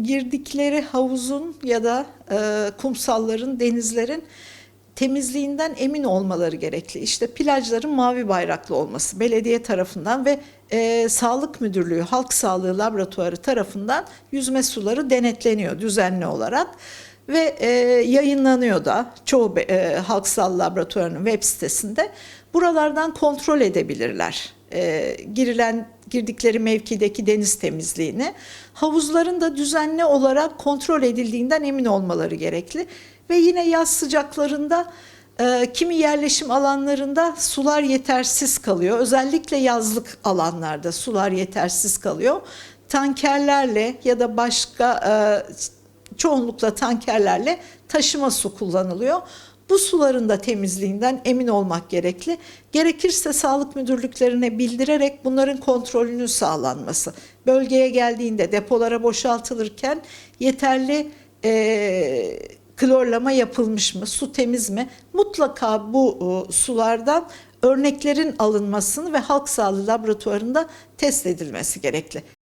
girdikleri havuzun ya da e, kumsalların, denizlerin temizliğinden emin olmaları gerekli. İşte plajların mavi bayraklı olması belediye tarafından ve e, Sağlık Müdürlüğü, Halk Sağlığı Laboratuvarı tarafından yüzme suları denetleniyor düzenli olarak ve e, yayınlanıyor da çoğu e, Halk Sağlığı Laboratuvarı'nın web sitesinde. Buralardan kontrol edebilirler e, girilen girdikleri mevkideki deniz temizliğini. Havuzların da düzenli olarak kontrol edildiğinden emin olmaları gerekli. Ve yine yaz sıcaklarında e, kimi yerleşim alanlarında sular yetersiz kalıyor. Özellikle yazlık alanlarda sular yetersiz kalıyor. Tankerlerle ya da başka e, çoğunlukla tankerlerle taşıma su kullanılıyor. Bu suların da temizliğinden emin olmak gerekli. Gerekirse sağlık müdürlüklerine bildirerek bunların kontrolünün sağlanması. Bölgeye geldiğinde depolara boşaltılırken yeterli e, klorlama yapılmış mı, su temiz mi? Mutlaka bu e, sulardan örneklerin alınmasını ve halk sağlığı laboratuvarında test edilmesi gerekli.